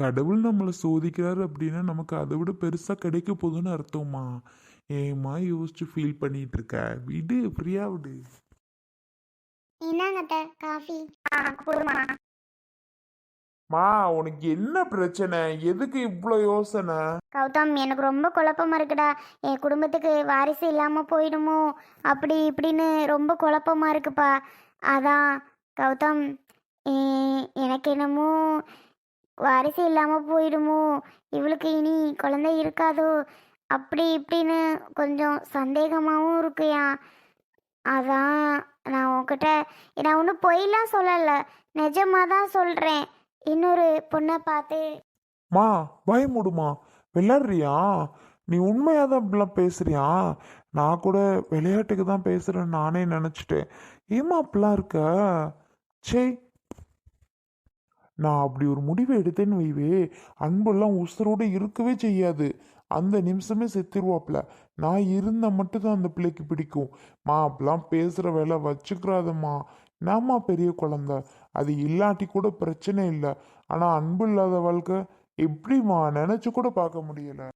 கடவுள் நம்மளை சோதிக்கிறாரு அப்படின்னா நமக்கு அதை விட பெருசாக கிடைக்க போகுதுன்னு அர்த்தமா? ஏம்மா யோசிச்சு ஃபீல் பண்ணிட்டு இருக்க? விடு ஃப்ரீயா விடு. அத்தை காஃபி மா உனக்கு என்ன பிரச்சனை? எதுக்கு இவ்வளோ யோசனை? கௌதம் எனக்கு ரொம்ப குழப்பமா இருக்குடா. என் குடும்பத்துக்கு வாரிசு இல்லாமல் போயிடுமோ? அப்படி இப்படின்னு ரொம்ப குழப்பமா இருக்குப்பா. அதான் கௌதம் எனக்கு என்னமோ வாரிசு இல்லாமல் போயிடுமோ? இவளுக்கு இனி குழந்தை இருக்காதோ? அப்படி இப்படின்னு கொஞ்சம் சந்தேகமாகவும் இருக்குயா அதான் நான் உன்கிட்ட நான் ஒன்றும் பொய்லாம் சொல்லலை. நிஜமாக தான் சொல்கிறேன் இன்னொரு பொண்ணை பார்த்து. மா பயமுடுமா விளாடுறியா நீ உண்மையாக தான் இப்படிலாம் பேசுறியா? நான் கூட விளையாட்டுக்கு தான் பேசுகிறேன்னு நானே நினச்சிட்டேன். ஏமா அப்படிலாம் இருக்க? சே நான் அப்படி ஒரு முடிவை எடுத்தேன்னு வைவே அன்பெல்லாம் உசுரோடு இருக்கவே செய்யாது. அந்த நிமிஷமே செத்துருவாப்ல. நான் இருந்தால் மட்டும்தான் அந்த பிள்ளைக்கு பிடிக்கும். மா அப்படிலாம் பேசுகிற வேலை வச்சுக்கிறாதம்மா. என்னம்மா பெரிய குழந்த? அது இல்லாட்டி கூட பிரச்சனை இல்லை. ஆனால் அன்பு இல்லாத வாழ்க்கை எப்படிம்மா? நினச்சி கூட பார்க்க முடியலை.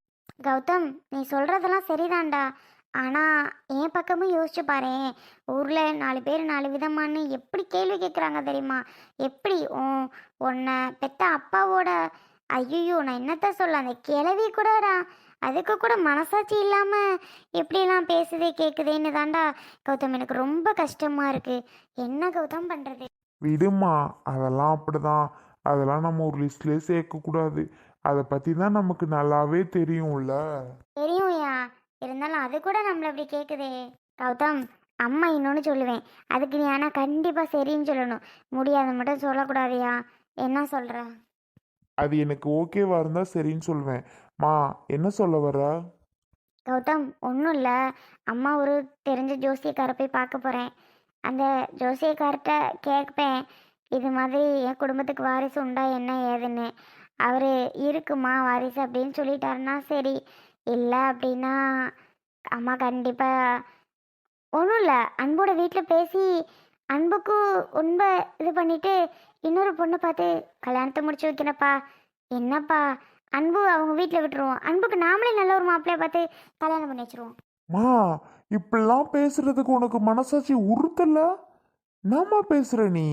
கௌதம் நீ சொல்கிறதெல்லாம் சரிதான்டா. ஆனால் என் பக்கமும் யோசிச்சு பாரேன். ஊரில் நாலு பேர் நாலு விதமானு எப்படி கேள்வி கேட்குறாங்க தெரியுமா? எப்படி? உன் உன்னை பெத்த அப்பாவோட ஐயோ நான் என்னத்த சொல்ல அந்த கிளவி கூடடா. அதுக்கு கூட மனசாட்சி இல்லாமல் எப்படிலாம் பேசுதே கேட்குதேன்னு தான்டா. கௌதம் எனக்கு ரொம்ப கஷ்டமாக இருக்குது என்ன கௌதம் பண்ணுறது விடுமா அதெல்லாம் அப்படிதான். அதெல்லாம் நம்ம ஒரு லிஸ்ட்லேயே சேர்க்கக்கூடாது. அதை பற்றி தான் நமக்கு நல்லாவே தெரியும்ல. தெரியும்யா. இருந்தாலும் அது கூட நம்மள அப்படி கேட்குதே கௌதம் அம்மா இன்னொன்று சொல்லுவேன். அதுக்கு நீ ஆனால் கண்டிப்பாக சரின்னு சொல்லணும். முடியாது மட்டும் சொல்லக்கூடாதுயா. என்ன சொல்கிற அது எனக்கு ஓகேவா இருந்தால் சரின்னு சொல்வேன். மா என்ன சொல்ல வர கௌதம் ஒன்றும் இல்லை. அம்மா ஒரு தெரிஞ்ச ஜோசியக்காரை போய் பார்க்க போகிறேன் அந்த ஜோசியக்கார்கிட்ட கேட்பேன். இது மாதிரி என் குடும்பத்துக்கு வாரிசு உண்டா என்ன ஏதுன்னு. அவர் இருக்குமா வாரிசு அப்படின்னு சொல்லிட்டாருன்னா சரி. இல்லை அப்படின்னா அம்மா கண்டிப்பாக ஒன்றும் இல்லை. அன்போட வீட்டில் பேசி அன்புக்கு உண்மை இது பண்ணிட்டு இன்னொரு பொண்ணை பார்த்து கல்யாணத்தை முடிச்சு வைக்கிறப்பா என்னப்பா? அன்பு அவங்க வீட்டில் விட்டுருவோம் அன்புக்கு நாமளே நல்ல ஒரு மாப்பிள்ளைய பார்த்து கல்யாணம் பண்ணி வச்சிருவோம். மா இப்படிலாம் பேசுறதுக்கு உனக்கு மனசாட்சி உறுத்தல? என்னம்மா பேசுற நீ?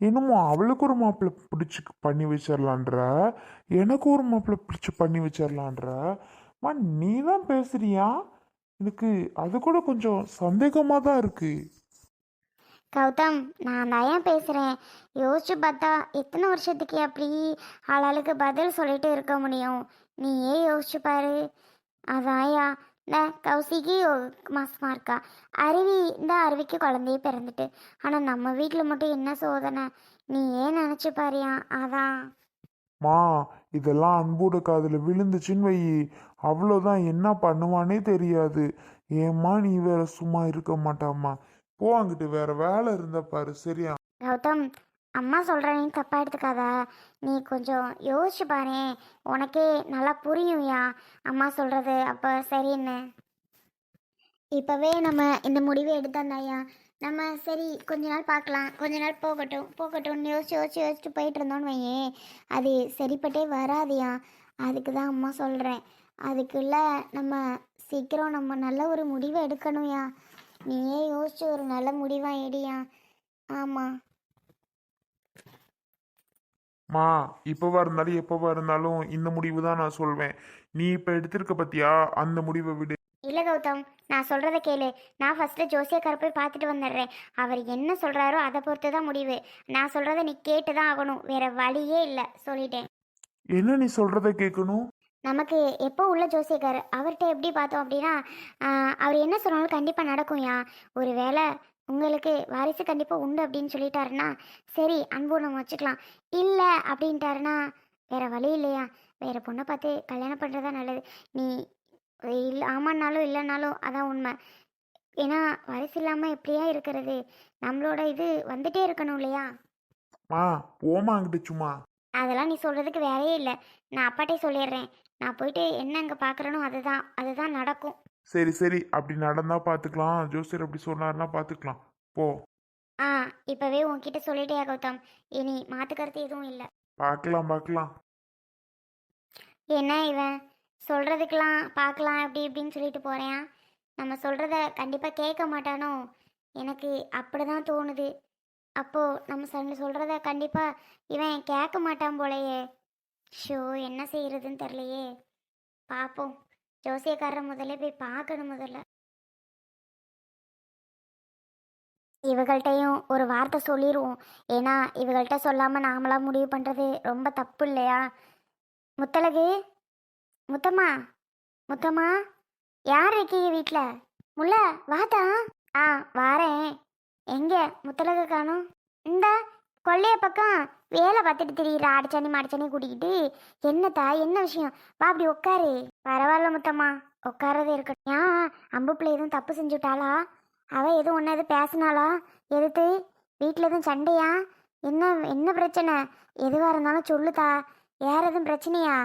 என்னமோ அவளுக்கு ஒரு மாப்பிள்ளை பிடிச்சி பண்ணி வச்சிடலான்ற எனக்கு ஒரு மாப்பிள்ளை பிடிச்சி பண்ணி வச்சிடலான்ற மா நீ தான் பேசுறியா? எனக்கு அது கூட கொஞ்சம் சந்தேகமாக தான் இருக்கு. கௌதம் நான் தான் ஏன் பேசுகிறேன் யோசிச்சு பார்த்தா எத்தனை வருஷத்துக்கு அப்படி ஆளாளுக்கு பதில் சொல்லிட்டு இருக்க முடியும்? நீ ஏன் யோசிச்சு பாரு. அதாயா இந்த கௌசிக்கு மாசமாக இருக்கா? அருவி இந்த அருவிக்கு குழந்தையே பிறந்துட்டு. ஆனால் நம்ம வீட்டில் மட்டும் என்ன சோதனை? நீ ஏன் நினச்சி பாரியா? அதான். மா இதெல்லாம் அன்போட காதில் விழுந்துச்சுன்னு வை. அவ்வளோதான் என்ன பண்ணுவானே தெரியாது. ஏம்மா நீ வேற சும்மா இருக்க மாட்டாம்மா. போ அங்கிட்டு வேற வேலை இருந்தா பாரு சரியா? கௌதம் அம்மா சொல்கிற நீ தப்பாக எடுத்துக்காத. நீ கொஞ்சம் யோசிச்சு பாரு. உனக்கே நல்லா புரியும்யா அம்மா சொல்கிறது அப்போ சரின்னு. இப்போவே நம்ம இந்த முடிவை எடுத்தாந்தாயா நம்ம சரி கொஞ்ச நாள் பார்க்கலாம். கொஞ்ச நாள் போகட்டும். போகட்டும்னு யோசிச்சு யோசிச்சு யோசிச்சு போயிட்டு இருந்தோன்னு வையே அது சரிப்பட்டே வராதியா. அதுக்கு தான் அம்மா சொல்கிறேன் அதுக்குள்ள நம்ம சீக்கிரம் நம்ம நல்ல ஒரு முடிவை எடுக்கணும்யா. நீயே யோசிச்சு ஒரு நல்ல முடிவாக எடியா. ஆமாம் மா இப்போவா இருந்தாலும் எப்போவா இருந்தாலும் இந்த முடிவு தான் நான் சொல்வேன். நீ இப்போ எடுத்திருக்க பத்தியா? அந்த முடிவை விடு. இல்லை கௌதம் நான் சொல்கிறத கேளு. நான் ஃபஸ்ட்டு ஜோசியக்கார போய் பார்த்துட்டு வந்துடுறேன். அவர் என்ன சொல்கிறாரோ அதை பொறுத்து தான் முடிவு. நான் சொல்கிறத நீ கேட்டு தான் ஆகணும். வேற வழியே இல்லை சொல்லிட்டேன். என்ன நீ சொல்றத கேட்கணும்? நமக்கு எப்போ உள்ள ஜோசியக்கார்? அவர்கிட்ட எப்படி பார்த்தோம் அப்படின்னா அவர் என்ன சொன்னாலும் கண்டிப்பாக நடக்கும்யா ஒரு வேளை உங்களுக்கு வாரிசு கண்டிப்பாக உண்டு அப்படின்னு சொல்லிட்டாருன்னா சரி அன்பு நம்ம வச்சுக்கலாம். இல்லை அப்படின்ட்டாருன்னா வேற வழி இல்லையா. வேற பொண்ணை பார்த்து கல்யாணம் பண்ணுறதா நல்லது. நீ இல்லை ஆமான்னாலும் இல்லைனாலும் அதான் உண்மை. ஏன்னா வாரிசு இல்லாமல் எப்படியா இருக்கிறது? நம்மளோட இது வந்துட்டே இருக்கணும் இல்லையா? மா போமா அங்கிட்டு சும்மா. அதெல்லாம் நீ சொல்கிறதுக்கு வேலையே இல்லை. நான் அப்பாட்டே சொல்லிடுறேன். நான் போயிட்டு என்ன அங்கே பார்க்குறேனோ அதுதான் அதுதான் நடக்கும். சரி சரி. அப்படி நடந்தா பார்த்துக்கலாம் ஜோசியர் அப்படி சொன்னாருன்னா பார்த்துக்கலாம் போ. ஆ இப்போவே உன்கிட்ட சொல்லிட்டே கௌதம். இனி மாற்று கருத்து எதுவும் இல்லை. பார்க்கலாம் பார்க்கலாம் என்ன இவன்? சொல்கிறதுக்கெலாம் பார்க்கலாம் அப்படி இப்படின்னு சொல்லிட்டு போகிறேன் நம்ம சொல்கிறத கண்டிப்பாக கேட்க மாட்டானோ? எனக்கு அப்படி தான் தோணுது. அப்போது நம்ம சண்டை சொல்கிறத கண்டிப்பாக இவன் கேட்க மாட்டான் போலையே. ஷோ என்ன செய்கிறதுன்னு தெரிலையே பார்ப்போம் ஜோசியக்காரர் முதல்ல போய் பார்க்கணும் முதல்ல. இவகள்கிட்டையும் ஒரு வார்த்தை சொல்லிடுவோம் ஏன்னா இவகள்கிட்ட சொல்லாமல் நாமளாக முடிவு பண்ணுறது ரொம்ப தப்பு இல்லையா? முத்தலகு முத்தம்மா முத்தம்மா யார் இருக்கீங்க வீட்டில் முல்ல வாத்தா? ஆ வாரேன். எங்கே முத்தலக காணும். இந்த கொள்ளைய பக்கம் வேலை பார்த்துட்டு திரியிற அடிச்சாணி மாடிச்சாணி கூட்டிக்கிட்டு என்னத்தா என்ன விஷயம்? வா அப்படி உட்காரு. பரவாயில்ல முத்தம்மா உட்காரதே இருக்கட்டும். ஏன் அம்பு பிள்ளை எதுவும் தப்பு செஞ்சுட்டாளா? அவ எதுவும் ஒன்று எதுவும் பேசினாளா? எதுக்கு வீட்டில் எதுவும் சண்டையா? என்ன என்ன பிரச்சனை? எதுவாக இருந்தாலும் சொல்லுதா வேற எதுவும் பிரச்சனையா?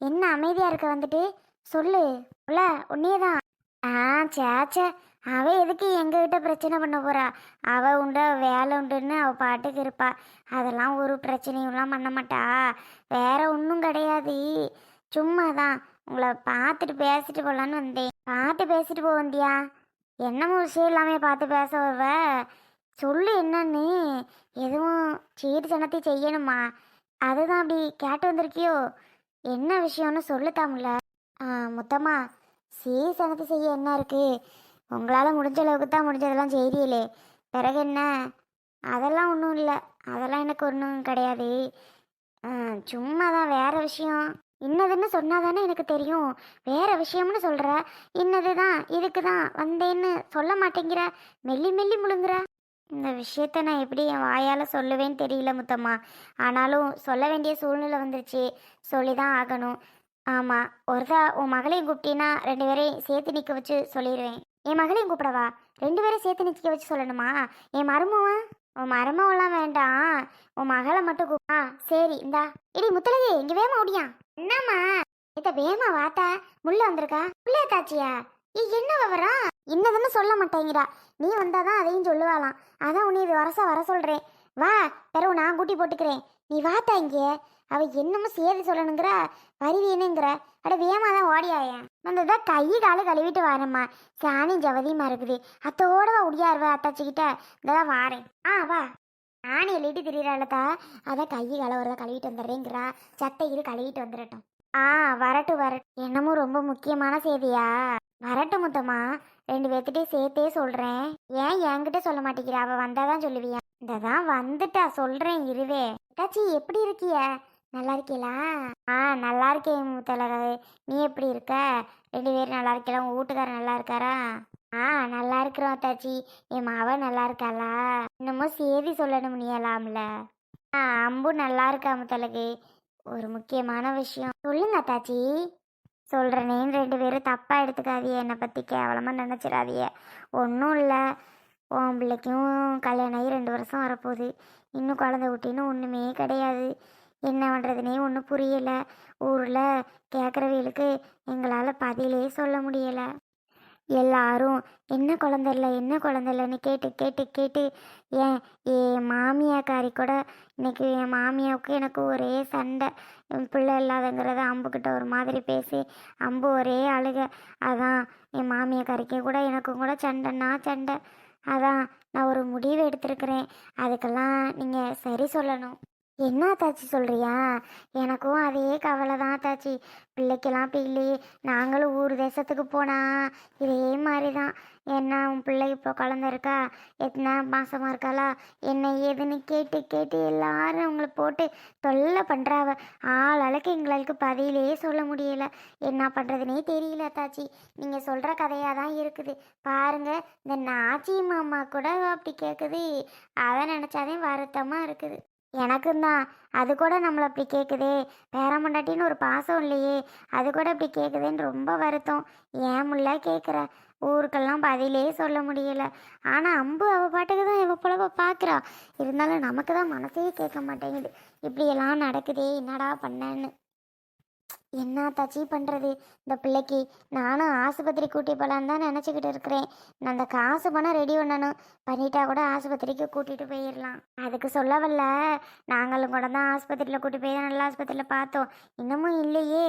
என்ன அமைதியா இருக்க வந்துட்டு? சொல்லு. உள்ள உன்னையே தான். ஆ சேச்சே அவ எதுக்கு எங்ககிட்ட பிரச்சனை பண்ண போறா? அவ உண்டு வேலை உண்டுன்னு அவ பாட்டுக்கு இருப்பா. அதெல்லாம் ஒரு பிரச்சனையும்லாம் பண்ண மாட்டா. வேற ஒன்றும் கிடையாது. சும்மா தான் உங்களை பார்த்துட்டு பேசிட்டு போகலான்னு வந்தேன். பார்த்து பேசிட்டு போக வந்தியா? என்னமோ விஷயம் இல்லாமே பார்த்து பேச வருவ. சொல்லு என்னன்னு. எதுவும் சீர் சனத்தை செய்யணுமா? அதுதான் அப்படி கேட்டு வந்திருக்கியோ? என்ன விஷயம்னு சொல்லு தாமுல முத்தம்மா சீர் சனத்தை செய்ய என்ன இருக்கு? உங்களால் முடிஞ்ச அளவுக்கு தான் முடிஞ்சதெல்லாம் செய்கிறீங்களே பிறகு என்ன? அதெல்லாம் ஒன்றும் இல்லை. அதெல்லாம் எனக்கு ஒன்றும் கிடையாது. சும்மா தான் வேற விஷயம். இன்னதுன்னு சொன்னால் தானே எனக்கு தெரியும். வேறு விஷயம்னு சொல்கிற இன்னது தான் இதுக்கு தான் வந்தேன்னு சொல்ல மாட்டேங்கிற. மெல்லி மெல்லி முழுங்குற. இந்த விஷயத்த நான் எப்படி என் வாயால் சொல்லுவேன்னு தெரியல முத்தம்மா. ஆனாலும் சொல்ல வேண்டிய சூழ்நிலை வந்துருச்சு. சொல்லி தான் ஆகணும். ஆமாம் ஒருதா உன் மகளையும் கூப்பிட்டீன்னா ரெண்டு பேரையும் சேர்த்து நிற்க வச்சு சொல்லிடுவேன் என் மகளையும் கூப்பிடவா? ரெண்டு பேரும் சேர்த்து நிற்க வச்சு சொல்லணுமா? என் மருமவா? உன் மருமவெல்லாம் வேண்டாம். உன் மகளை மட்டும் கூப்பா சரி இந்தா. இடி முத்தலகு இங்கே வேமா ஓடியா? என்னம்மா? இத வேமா வாத்தா? முள்ள வந்திருக்கா? முள்ள தாச்சியா? ஏ என்ன விவரம்? இன்னதுன்னு சொல்ல மாட்டேங்கிறா. நீ வந்தாதான் அதையும் சொல்லுவாளாம். அதான் உன்னை இது வரசா வர சொல்கிறேன் வா பிறகு நான் கூட்டி போட்டுக்கிறேன். நீ வாத்தா இங்கே? அவ என்னமோ சேதி சொல்லணுங்கிற வருவீனுங்கிற அட வேமா தான் ஓடியாயா. வந்ததா கை காலை கழுவிட்டு வரேம்மா. சாணி ஜவதியுமா இருக்குது. அத்தோடவா உடியாருவ அத்தாச்சிக்கிட்ட. இந்ததான் வாரேன். ஆ வா. நானே எழுதிட்டு திரியிறாளதா அதான் கை கலவரத கழுவிட்டு வந்துடுறேங்கிறா. சட்டையில் கழுவிட்டு வந்துடட்டும். ஆ வரட்டும் வரட்டும். என்னமோ ரொம்ப முக்கியமான செய்தியா வரட்டும் முத்தம்மா. ரெண்டு பேர்த்திட்டையும் சேர்த்தே சொல்றேன். ஏன் என்கிட்ட சொல்ல மாட்டேங்கிற? அவ வந்தாதான் சொல்லுவியா? இந்ததான் வந்துட்டா சொல்றேன் இருவே. அத்தாச்சி எப்படி இருக்கிய? நல்லா இருக்கீங்களா ஆ நல்லா இருக்கேன் முத்தலகு நீ எப்படி இருக்க? ரெண்டு பேரும் நல்லா இருக்கலாம் உங்க வீட்டுக்காரர் நல்லா இருக்காரா? ஆ நல்லா இருக்கிறோம் தாச்சி என் மாவ நல்லா இருக்காளா? இன்னமும் சேதி சொல்லணும் நீலாம்ல ஆ அம்பு நல்லா இருக்கா முத்தலகு ஒரு முக்கியமான விஷயம். சொல்லுங்க தாச்சி சொல்கிறனேன்னு ரெண்டு பேரும் தப்பாக எடுத்துக்காதிய என்னை பற்றி கேவலமாக நினச்சிடாதிய ஒன்றும் இல்லை. உன் பிள்ளைக்கும் கல்யாணம் ஆகி ரெண்டு வருஷம் வரப்போகுது. இன்னும் குழந்தை குட்டின்னு ஒன்றுமே கிடையாது. என்ன பண்ணுறதுனே ஒன்றும் புரியலை. ஊரில் கேட்குறவங்களுக்கு எங்களால் பதிலே சொல்ல முடியலை. எல்லாரும் என்ன குழந்தை இல்லை என்ன குழந்தை இல்லைன்னு கேட்டு கேட்டு கேட்டு ஏன் என் மாமியாக்காரி கூட இன்னைக்கு என் மாமியாவுக்கு எனக்கு ஒரே சண்டை. என் பிள்ளை இல்லாதங்கிறத அம்புக்கிட்ட ஒரு மாதிரி பேசி அம்பு ஒரே அழுக. அதான் என் மாமியாக்காரிக்கு கூட எனக்கும் கூட சண்டைன்னா சண்டை. அதான் நான் ஒரு முடிவு எடுத்திருக்கிறேன். அதுக்கெல்லாம் நீங்கள் சரி சொல்லணும். என்ன தாச்சி சொல்கிறியா எனக்கும் அதே கவலை தான் தாச்சி பிள்ளைக்கெல்லாம் பிள்ளை. நாங்களும் ஊர் தேசத்துக்கு போனா இதே மாதிரி தான் என்ன உன் பிள்ளை இப்போ குழந்த இருக்கா எத்தனை மாசமாக இருக்காளா? என்ன ஏதுன்னு கேட்டு கேட்டு எல்லாரும் அவங்கள போட்டு தொல்லை பண்ணுறாவ ஆள் அளவுக்கு எங்களுக்கு பதிலே சொல்ல முடியல. என்ன பண்ணுறதுனே தெரியல தாச்சி நீங்கள் சொல்கிற கதையாக தான் இருக்குது. பாருங்கள் இந்த நாச்சி மாமா கூட அப்படி கேட்குது அதை நினச்சாதே வருத்தமாக இருக்குது. எனக்கும் தான் அது கூட நம்மளை அப்படி கேட்குதே பேரமண்டாட்டின்னு ஒரு பாசம் இல்லையே. அது கூட இப்படி கேட்குதேன்னு ரொம்ப வருத்தம். ஏன் முல்ல கேட்குற ஊருக்கெல்லாம் பதிலே சொல்ல முடியல. ஆனால் அம்பு அவள் பாட்டுக்கு தான் இவள் புலவ பார்க்குறா இருந்தாலும் நமக்கு தான் மனசே கேட்க மாட்டேங்குது. இப்படியெல்லாம் நடக்குதே. என்னடா பண்ணேன்னு. என்ன தச்சி பண்ணுறது இந்த பிள்ளைக்கு நானும் ஆஸ்பத்திரி கூட்டி போகலான்னு தான் நினச்சிக்கிட்டு இருக்கிறேன். நான் அந்த காசு பணம் ரெடி பண்ணணும். பண்ணிட்டா கூட ஆஸ்பத்திரிக்கு கூட்டிகிட்டு போயிடலாம். அதுக்கு சொல்ல வரல நாங்களும் கூட தான் ஆஸ்பத்திரியில் கூட்டி போய் தான் நல்ல ஆஸ்பத்திரியில் பார்த்தோம். இன்னமும் இல்லையே.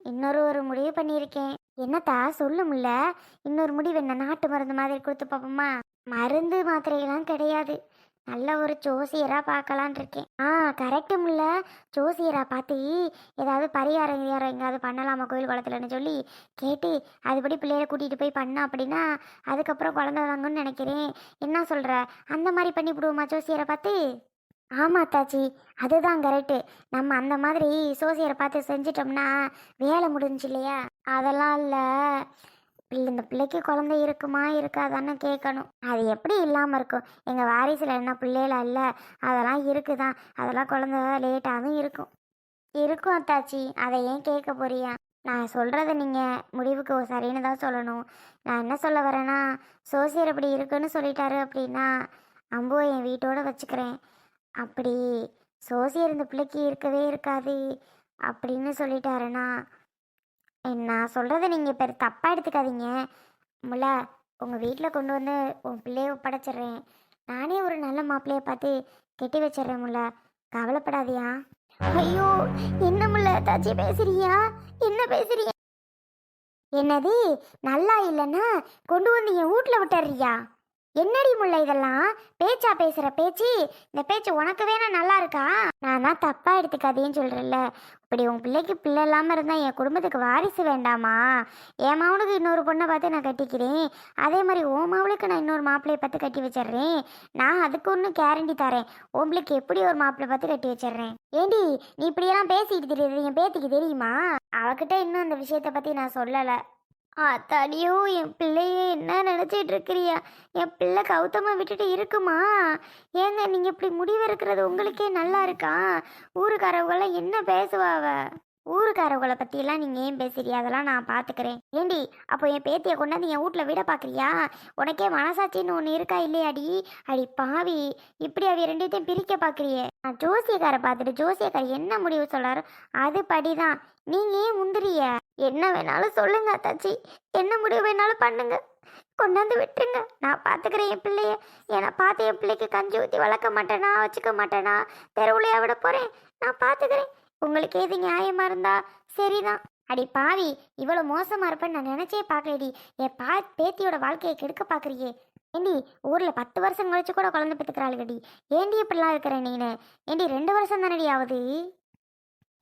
இன்னொரு ஒரு முடிவு பண்ணியிருக்கேன். என்னத்தா? சொல்லும்ல இன்னொரு முடிவு என்ன? நாட்டு மருந்து மாதிரி கொடுத்து பார்ப்போமா? மருந்து மாத்திரையெல்லாம் கிடையாது. நல்ல ஒரு ஜோசியராக பார்க்கலான் இருக்கேன். ஆ கரெக்டு முல்ல. ஜோசியரா பார்த்து ஏதாவது பரிகாரம் யாரம் எங்கேயாவது பண்ணலாமா கோயில் குளத்துலன்னு சொல்லி கேட்டு அதுபடி பிள்ளைய கூட்டிகிட்டு போய் பண்ணோம் அப்படின்னா அதுக்கப்புறம் குழந்தை வாங்கன்னு நினைக்கிறேன். என்ன சொல்கிற அந்த மாதிரி பண்ணி விடுவோமா ஜோசியரை பார்த்து ஆமாம் தாச்சி அதுதான் கரெக்டு நம்ம அந்த மாதிரி சோசியரை பார்த்து செஞ்சிட்டோம்னா வேலை முடிஞ்சு இல்லையா? அதெல்லாம் இல்லை. இந்த பிள்ளைக்கு குழந்தை இருக்குமா இருக்காதான்னு கேட்கணும் அது எப்படி இல்லாமல் இருக்கும்? எங்கள் வாரிசில் என்ன பிள்ளைகள இல்லை? அதெல்லாம் இருக்குதான். அதெல்லாம் குழந்தை லேட்டாகவும் இருக்கும். இருக்கும் அத்தாச்சி. அதை ஏன் கேட்க போறியா? நான் சொல்கிறத நீங்கள் முடிவுக்கு சரின்னு தான் சொல்லணும். நான் என்ன சொல்ல வரேன்னா சோசியர் இப்படி இருக்குன்னு சொல்லிட்டாரு அப்படின்னா அம்போ என் வீட்டோடு வச்சுக்கிறேன். அப்படி சோசியர் இந்த பிள்ளைக்கு இருக்கவே இருக்காது அப்படின்னு சொல்லிட்டாருன்னா நான் சொல்கிறத நீங்கள் இப்போ தப்பாக எடுத்துக்காதீங்க. முல்லா உங்கள் வீட்டில் கொண்டு வந்து உன் பிள்ளைய ஒப்படைச்சிட்றேன். நானே ஒரு நல்ல மாப்பிள்ளைய பார்த்து கெட்டி வச்சிடுறேன் முல்லா. கவலைப்படாதியா. ஐயோ என்ன முல்ல தாச்சி பேசுறியா? என்ன பேசுறியா என்னது நல்லா இல்லைன்னா கொண்டு வந்து என் வீட்டில் விட்டுறியா என்னடி முல்லை இதெல்லாம்? பேச்சா பேசுகிற பேச்சு? இந்த பேச்சு உனக்கு வேணா நல்லா இருக்கா? நான் தப்பாக எடுத்துக்காதேன்னு சொல்றேன்ல. இப்படி உன் பிள்ளைக்கு பிள்ளை இல்லாமல் இருந்தால் என் குடும்பத்துக்கு வாரிசு வேண்டாமா? என் மவனுக்கு இன்னொரு பொண்ணை பார்த்து நான் கட்டிக்கிறேன். அதே மாதிரி உன் மவளுக்கு நான் இன்னொரு மாப்பிள்ளையை பார்த்து கட்டி வச்சிடுறேன். நான் அதுக்கு ஒன்றும் கேரண்டி தரேன். உங்களுக்கு பிள்ளைக்கு எப்படி ஒரு மாப்பிள்ளை பார்த்து கட்டி வச்சிடுறேன்? ஏண்டி நீ இப்படியெல்லாம் பேசிக்கிட்டு தெரியுது. என் பேத்திக்கு தெரியுமா? அவகிட்ட இன்னும் இந்த விஷயத்தை பற்றி நான் சொல்லலை. அத்தாடியோ என் பிள்ளையே என்ன நினச்சிட்டு இருக்கிறியா என் பிள்ளை கௌதம விட்டுட்டு இருக்குமா? ஏங்க நீங்கள் இப்படி முடிவு இருக்கிறது உங்களுக்கே நல்லா இருக்கா? ஊருக்காரவங்களாம் என்ன பேசுவாவ ஊருக்காரவங்களை பற்றியெல்லாம் நீங்கள் ஏன் பேசுறியா அதெல்லாம் நான் பார்த்துக்கிறேன் ஏண்டி அப்போ என் பேத்தியை கொண்டாந்து என் வீட்டில் விட பார்க்குறியா உனக்கே மனசாட்சின்னு ஒன்று இருக்கா இல்லையாடி? அடி பாவி இப்படி அவ ரெண்டுத்தையும் பிரிக்க பார்க்குறியே நான் ஜோசியக்காரை பார்த்துட்டு ஜோசியக்கார் என்ன முடிவு சொல்கிறாரோ அது படிதான். நீங்கள் ஏன் முந்திரிய என்ன வேணாலும் சொல்லுங்க அத்தாச்சி. என்ன முடிவு வேணாலும் பண்ணுங்க. கொண்டாந்து விட்டுருங்க. நான் பார்த்துக்கிறேன் என் பிள்ளைய. ஏன்னா பார்த்து என் பிள்ளைக்கு கஞ்சி ஊற்றி வளர்க்க மாட்டேனா வச்சுக்க மாட்டேனா? தெருவுலையா விட போகிறேன் நான் பார்த்துக்கிறேன் உங்களுக்கு எது நியாயமாக இருந்தா சரிதான். அடி பாவி இவ்வளோ மோசமாக இருப்பேன்னு நான் நினச்சே பார்க்கலடி என் பா பேத்தியோட வாழ்க்கையை கெடுக்க பார்க்குறியே ஏண்டி ஊரில் பத்து வருஷம் கழிச்சு கூட குழந்தை பெற்றுக்கிறாளுடி ஏண்டி இப்படிலாம் இருக்கிற நீனு? ஏண்டி ரெண்டு வருஷம் தானடி ஆகுது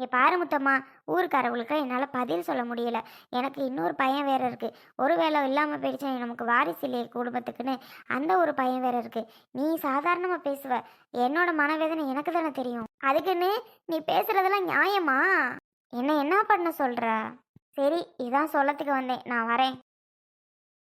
இங்கே பாரு முத்தம்மா ஊருக்காரவங்களுக்கு என்னால் பதில் சொல்ல முடியல. எனக்கு இன்னொரு பையன் வேறு இருக்குது ஒரு வேலை இல்லாமல் போயிடுச்சு நமக்கு வாரிசு இல்லையே குடும்பத்துக்குன்னு. அந்த ஒரு பையன் வேறு இருக்கு. நீ சாதாரணமாக பேசுவ. என்னோட மனவேதனை எனக்கு தானே தெரியும். அதுக்குன்னு நீ பேசுகிறதெல்லாம் நியாயமா? என்ன என்ன பண்ண சொல்கிற சரி இதான் சொல்லத்துக்கு வந்தேன். நான் வரேன்.